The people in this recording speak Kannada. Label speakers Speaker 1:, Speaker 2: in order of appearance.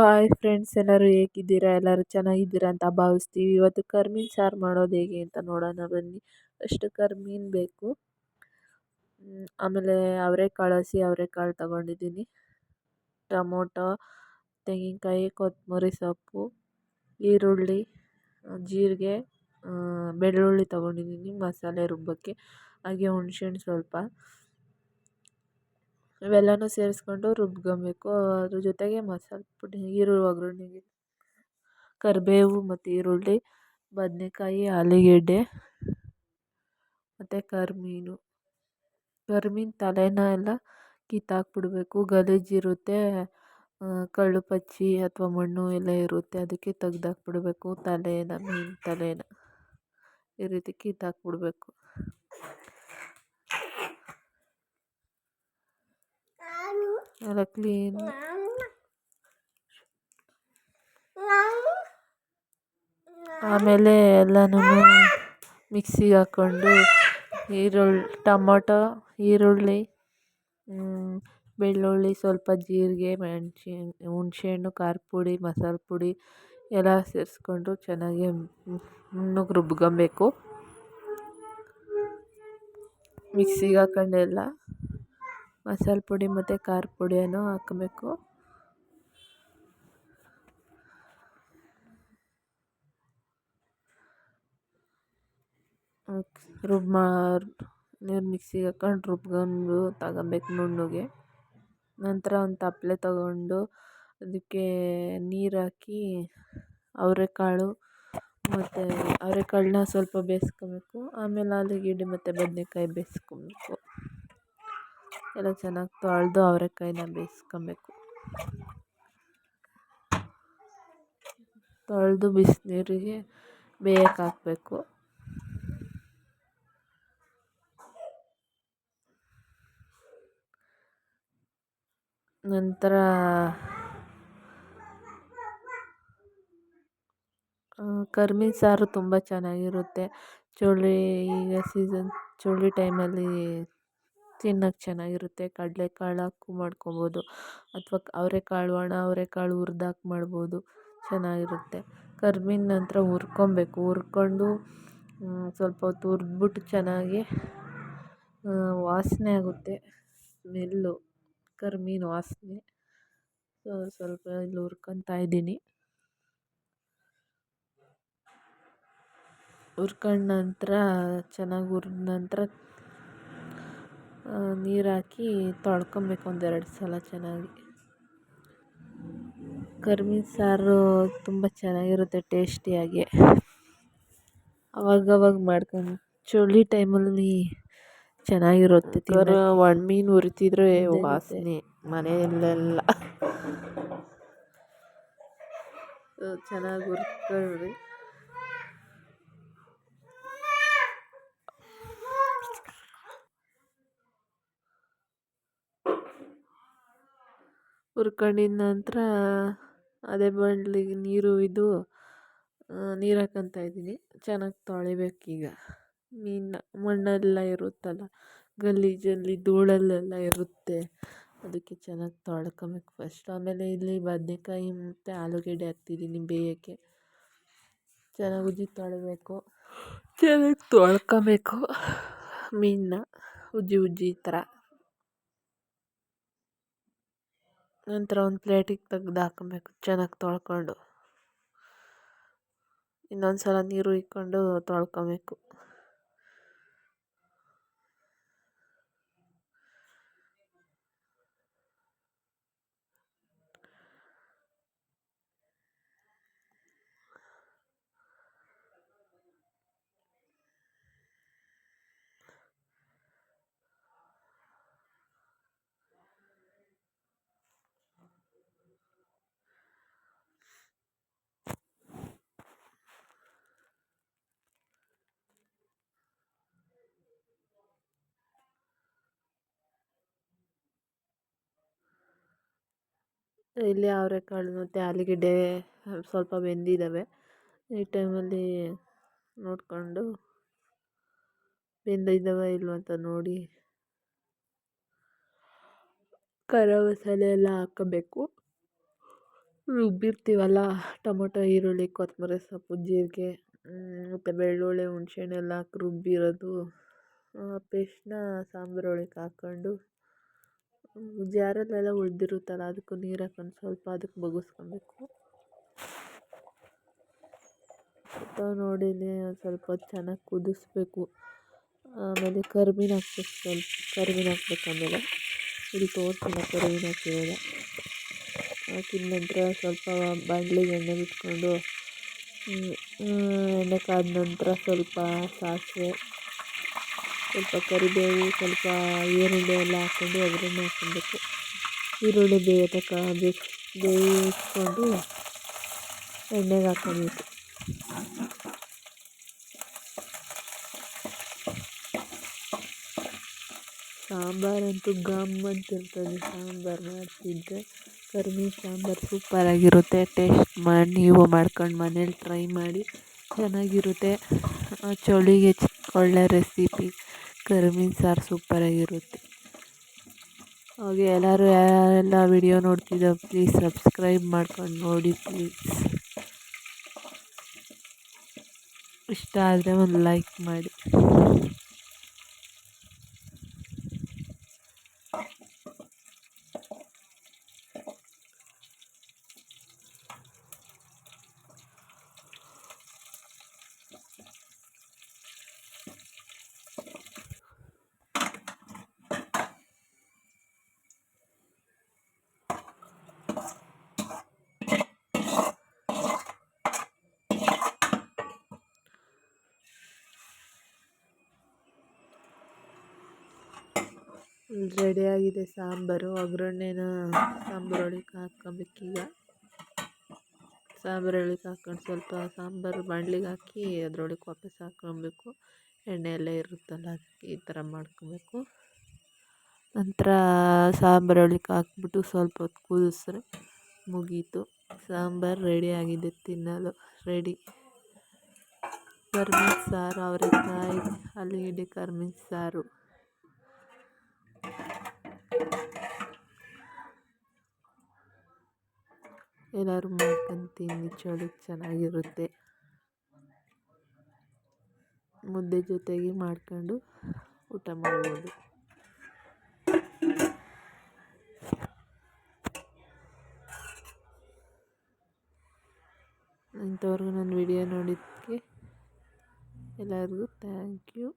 Speaker 1: ಹಾಯ್ ಫ್ರೆಂಡ್ಸ್ ಎಲ್ಲರೂ ಹೇಗಿದ್ದೀರಾ? ಎಲ್ಲರೂ ಚೆನ್ನಾಗಿದ್ದೀರಾ ಅಂತ ಭಾವಿಸ್ತೀವಿ. ಇವತ್ತು ಕರ್ಮೀನ್ ಸಾರು ಮಾಡೋದು ಹೇಗೆ ಅಂತ ನೋಡೋಣ ಬನ್ನಿ. ಅಷ್ಟು ಕರ್ಮೀನ್ ಬೇಕು. ಆಮೇಲೆ ಅವರೆಕಾಳು ಹಸಿ ಅವರೆಕಾಳು ತಗೊಂಡಿದ್ದೀನಿ. ಟೊಮೊಟೊ, ತೆಂಗಿನಕಾಯಿ, ಕೊತ್ತಂಬರಿ ಸೊಪ್ಪು, ಈರುಳ್ಳಿ ಜೀರಿಗೆ ಬೆಳ್ಳುಳ್ಳಿ ತೊಗೊಂಡಿದ್ದೀನಿ ಮಸಾಲೆ ರುಬ್ಬಕ್ಕೆ. ಹಾಗೆ ಹುಣ್ಸೆಹಣ್ಣು ಸ್ವಲ್ಪ. ಇವೆಲ್ಲನೂ ಸೇರಿಸ್ಕೊಂಡು ರುಬ್ಕೊಬೇಕು. ಅದ್ರ ಜೊತೆಗೆ ಮಸಾಲೆ ಪುಡಿ, ಈರುಳ್ಳಿ, ಒಗ್ಗರಣೆಗೆ ಕರಿಬೇವು ಮತ್ತು ಈರುಳ್ಳಿ, ಬದನೇಕಾಯಿ, ಆಲೂಗೆಡ್ಡೆ ಮತ್ತು ಕರಿಮೀನು ಕರಿಮೀನು ತಲೆನ ಎಲ್ಲ ಕಿತ್ತಾಕ್ಬಿಡ್ಬೇಕು. ಗಲೀಜಿರುತ್ತೆ ಕಳ್ಳು ಪಚ್ಚಿ ಅಥವಾ ಮಣ್ಣು ಎಲ್ಲ ಇರುತ್ತೆ. ಅದಕ್ಕೆ ತೆಗ್ದಾಕ್ಬಿಡ್ಬೇಕು. ತಲೆನ, ಮೀನು ತಲೆನ ಈ ರೀತಿ ಕಿತ್ತಾಕ್ಬಿಡ್ಬೇಕು. ಎಲ್ಲ ಕ್ಲೀನ್ ಆಮೇಲೆ ಎಲ್ಲನೂ ಮಿಕ್ಸಿಗೆ ಹಾಕ್ಕೊಂಡು ಈರುಳ್ಳಿ, ಟೊಮೊಟೊ, ಈರುಳ್ಳಿ ಬೆಳ್ಳುಳ್ಳಿ, ಸ್ವಲ್ಪ ಜೀರಿಗೆ ಮೆಣ್ಸಿನ ಹುಣ್ಸೆಹಣ್ಣು ಖಾರದ ಪುಡಿ ಮಸಾಲೆ ಪುಡಿ ಎಲ್ಲ ಸೇರಿಸ್ಕೊಂಡು ಚೆನ್ನಾಗಿ ನುಣ್ಣಗೆ ರುಬ್ಕೊಬೇಕು. ಮಿಕ್ಸಿಗೆ ಹಾಕ್ಕೊಂಡು ಎಲ್ಲ ಮಸಾಲೆ ಪುಡಿ ಮತ್ತು ಖಾರ ಪುಡಿಯನ್ನು ಹಾಕಬೇಕು. ರುಬ್ಬ ನೀರು ಮಿಕ್ಸಿಗೆ ಹಾಕೊಂಡು ರುಬ್ಕೊಂಡು ತಗೊಬೇಕು ನುಣ್ಣಗೆ. ನಂತರ ಒಂದು ತಪ್ಪಲೆ ತಗೊಂಡು ಅದಕ್ಕೆ ನೀರು ಹಾಕಿ ಅವರೆಕಾಳು ಮತ್ತು ಅವರೆಕಾಳನ್ನ ಸ್ವಲ್ಪ ಬೇಯಿಸ್ಕೊಬೇಕು. ಆಮೇಲೆ ಆಲೂಗಡ್ಡೆ ಮತ್ತು ಬದನೇಕಾಯಿ ಬೇಯಿಸ್ಕೊಬೇಕು. ಎಲ್ಲ ಚೆನ್ನಾಗಿ ತೊಳೆದು ಅವರೆಕಾಯಿನ ಬೇಯಿಸ್ಕೊಬೇಕು. ತೊಳೆದು ಬಿಸಿನೀರಿಗೆ ಬೇಯಕ್ಕೆ ಹಾಕಬೇಕು. ನಂತರ ಕರ್ಮಿನ ಸಾರು ತುಂಬ ಚೆನ್ನಾಗಿರುತ್ತೆ. ಚಳಿ ಈಗ ಸೀಸನ್ ಚಳಿ ಟೈಮಲ್ಲಿ ತಿನ್ನೋಕ್ಕೆ ಚೆನ್ನಾಗಿರುತ್ತೆ ಕಡಲೆಕಾಳು ಹಾಕು ಮಾಡ್ಕೊಬೋದು ಅಥವಾ ಅವರೆಕಾಳು ಒಣ ಅವರೆಕಾಳು ಹುರ್ದಾಕಿ ಮಾಡ್ಬೋದು, ಚೆನ್ನಾಗಿರುತ್ತೆ. ಕರ್ಮೀನು ನಂತರ ಹುರ್ಕೊಬೇಕು, ಹುರ್ಕೊಂಡು ಸ್ವಲ್ಪ ಹೊತ್ತು ಹುರ್ದ್ಬಿಟ್ಟು ಚೆನ್ನಾಗಿ ವಾಸನೆ ಆಗುತ್ತೆ, ಸ್ಮೆಲ್ಲು, ಕರ್ಮೀನು ವಾಸನೆ. ಸ್ವಲ್ಪ ಇಲ್ಲಿ ಹುರ್ಕೊತಾ ಇದ್ದೀನಿ. ಹುರ್ಕೊಂಡ ನಂತರ, ಚೆನ್ನಾಗಿ ಹುರ್ದ ನಂತರ ನೀರು ಹಾಕಿ ತೊಳ್ಕೊಬೇಕು ಒಂದೆರಡು ಸಲ ಚೆನ್ನಾಗಿ. ಕರ್ಮೀನು ಸಾರು ತುಂಬ ಚೆನ್ನಾಗಿರುತ್ತೆ ಟೇಸ್ಟಿಯಾಗಿ. ಅವಾಗವಾಗ ಮಾಡ್ಕೊಂಡು ಚಳಿ ಟೈಮಲ್ಲಿ ಚೆನ್ನಾಗಿರುತ್ತೆ ಒಣಮೀನು ಉರಿತಿದ್ರೆ ವಾಸನೆ ಮನೆಯಲ್ಲೆಲ್ಲ. ಚೆನ್ನಾಗಿ ಹುರ್ಕೊಳ್ರಿ ಹುರ್ಕೊಂಡಿದ್ದ ನಂತರ ಅದೇ ಬಾಣ್ಲಿಗೆ ನೀರು ಹುಯ್ದು ನೀರು ಹಾಕ್ಕೊಂತ ಇದ್ದೀನಿ. ಚೆನ್ನಾಗಿ ತೊಳಿಬೇಕು ಈಗ. ಮೀನು, ಮಣ್ಣೆಲ್ಲ ಇರುತ್ತಲ್ಲ, ಗಲೀಜಲ್ಲಿ ಧೂಳಲ್ಲೆಲ್ಲ ಇರುತ್ತೆ. ಅದಕ್ಕೆ ಚೆನ್ನಾಗಿ ತೊಳ್ಕೊಬೇಕು ಫಸ್ಟ್ ಆಮೇಲೆ ಇಲ್ಲಿ ಬದನೇಕಾಯಿ ಮತ್ತು ಆಲೂಗೆಡ್ಡೆ ಹಾಕ್ತಿದ್ದೀನಿ ಬೇಯೋಕ್ಕೆ. ಚೆನ್ನಾಗಿ ಉಜ್ಜಿ ತೊಳಿಬೇಕು. ಚೆನ್ನಾಗಿ ತೊಳ್ಕೊಬೇಕು ಮೀನನ್ನ. ಉಜ್ಜಿ ಉಜ್ಜಿ ಈ ಥರ ನಂತರ ಒಂದು ಪ್ಲೇಟಿಗೆ ತೆಗ್ದು ಹಾಕಬೇಕು ಚೆನ್ನಾಗಿ ತೊಳ್ಕೊಂಡು. ಇನ್ನೊಂದು ಸಲ ನೀರು ಹುಯ್ಕೊಂಡು ತೊಳ್ಕೊಬೇಕು. ಇಲ್ಲಿ ಅವರೆಕಾಳು ಮತ್ತು ಆಲೂಗೆಡ್ಡೆ ಸ್ವಲ್ಪ ಬೆಂದಿದ್ದಾವೆ. ಈ ಟೈಮಲ್ಲಿ ನೋಡಿಕೊಂಡು ಬೆಂದಿದ್ದಾವೆ ಇಲ್ವ ಅಂತ ನೋಡಿ. ಖಾರ ಮಸಾಲೆ ಎಲ್ಲ ಹಾಕಬೇಕು. ರುಬ್ಬಿರ್ತೀವಲ್ಲ, ಟೊಮೊಟೊ, ಈರುಳ್ಳಿ, ಕೊತ್ತಂಬರಿ ಸೊಪ್ಪು, ಜೀರಿಗೆ ಮತ್ತು ಬೆಳ್ಳುಳ್ಳಿ, ಹುಣ್ಸೆಹಣ್ಣು ಎಲ್ಲ ಹಾಕಿ ರುಬ್ಬಿರೋದು. ಪೇಸ್ಟನ್ನ ಸಾಂಬಾರು ಒಳಗೆ ಹಾಕ್ಕೊಂಡು ಜಾರಲ್ಲೆಲ್ಲ ಉಳಿದಿರುತ್ತಲ್ಲ, ಅದಕ್ಕೂ ನೀರು ಹಾಕ್ಕೊಂಡು ಸ್ವಲ್ಪ ಅದಕ್ಕೆ ಬಗ್ಗಿಸ್ಕೊಬೇಕು. ನೋಡಿ ಒಂದು ಸ್ವಲ್ಪ ಚೆನ್ನಾಗಿ ಕುದಿಸ್ಬೇಕು. ಆಮೇಲೆ ಕರ್ಬಿನ ಹಾಕ್ಬೇಕು ಸ್ವಲ್ಪ ಕರ್ಬಿನ ಹಾಕ್ಬೇಕು ಆಮೇಲೆ. ಇಲ್ಲಿ ತೋರಿಸಿಲ್ಲ ಕರ್ಬಿನ ಹಾಕಿರೋದ ಹಾಕಿದ ನಂತರ ಸ್ವಲ್ಪ ಬಾಣಲಿಗೆ ಎಣ್ಣೆ ಬಿಟ್ಕೊಂಡು ಎಣ್ಣೆ ಕಾದ ನಂತರ ಸ್ವಲ್ಪ ಸಾಸಿವೆ. ಸ್ವಲ್ಪ ಕರಿಬೇವು, ಸ್ವಲ್ಪ ಈರುಳ್ಳಿ ಎಲ್ಲ ಹಾಕ್ಕೊಂಡು ಒಗ್ಗರಣೆ ಹಾಕ್ಕೊಬೇಕು. ಈರುಳ್ಳಿ ಬೇಯೋ ಬೇಯಿಸ್ ಬೇಯಿಸ್ಕೊಂಡು ಎಣ್ಣೆಗೆ ಹಾಕ್ಕೊಬೇಕು. ಸಾಂಬಾರಂತೂ ಘಮ್ ಅಂತಿರ್ತದೆ. ಸಾಂಬಾರು ಮಾಡ್ತಿದ್ದೆ ಕರ್ಮಿ ಸಾಂಬಾರು ಸೂಪರಾಗಿರುತ್ತೆ ಟೇಸ್ಟ್ ಮಾಡಿ, ನೀವು ಮಾಡ್ಕೊಂಡು ಮನೇಲಿ ಟ್ರೈ ಮಾಡಿ ಚೆನ್ನಾಗಿರುತ್ತೆ. ಚಳಿಗೆ ಒಳ್ಳೆ ರೆಸಿಪಿ ಕರಿಮೀನು ಸಾರು ಸೂಪರಾಗಿರುತ್ತೆ ಹಾಗೆ ಎಲ್ಲರೂ ಯಾರೆಲ್ಲ ವಿಡಿಯೋ ನೋಡ್ತಿದ್ದೋ ಪ್ಲೀಸ್ ಸಬ್ಸ್ಕ್ರೈಬ್ ಮಾಡ್ಕೊಂಡು ನೋಡಿ ಪ್ಲೀಸ್ ಇಷ್ಟ ಆದರೆ ಒಂದು ಲೈಕ್ ಮಾಡಿ. ರೆಡಿಯಾಗಿದೆ ಸಾಂಬಾರು. ಒಗ್ಗರಣೆನ ಹಾಕ್ಕೊಬೇಕೀಗ ಸಾಂಬಾರು ಒಳಗೆ ಹಾಕ್ಕೊಂಡು ಸ್ವಲ್ಪ ಸಾಂಬಾರು ಬಾಣ್ಲಿಗೆ ಹಾಕಿ ಅದ್ರೊಳಗೆ ವಾಪಸ್ ಹಾಕ್ಕೊಬೇಕು. ಎಣ್ಣೆ ಎಲ್ಲ ಇರುತ್ತಲ್ಲ ಅದಕ್ಕೆ ಈ ಥರ ಮಾಡ್ಕೊಬೇಕು. ನಂತರ ಸಾಂಬಾರು ಒಳಗೆ ಹಾಕ್ಬಿಟ್ಟು ಸ್ವಲ್ಪ ಹೊತ್ತು ಕುದಿಸ್ರೆ ಮುಗೀತು. ಸಾಂಬಾರು ರೆಡಿಯಾಗಿದೆ ತಿನ್ನಲು. ರೆಡಿ. ಕರ್ಮಿನ ಸಾರು, ಅವರೆಕಾಯಿ ಆಲೂಗೆಡ್ಡೆ ಕರ್ಮಿನ ಸಾರು. ಎಲ್ಲರೂ ಮಾಡ್ಕೊಂಡು ತಿನ್ನಿ ಚೆನ್ನಾಗಿರುತ್ತೆ. ಮುದ್ದೆ ಜೊತೆಗೆ ಮಾಡ್ಕೊಂಡು ಊಟ ಮಾಡ್ಬೋದು. ಇಂಥವ್ರಿಗೂ ನನ್ನ ವಿಡಿಯೋ ನೋಡಿದ್ದಕ್ಕೆ ಎಲ್ಲರಿಗೂ ಥ್ಯಾಂಕ್ ಯು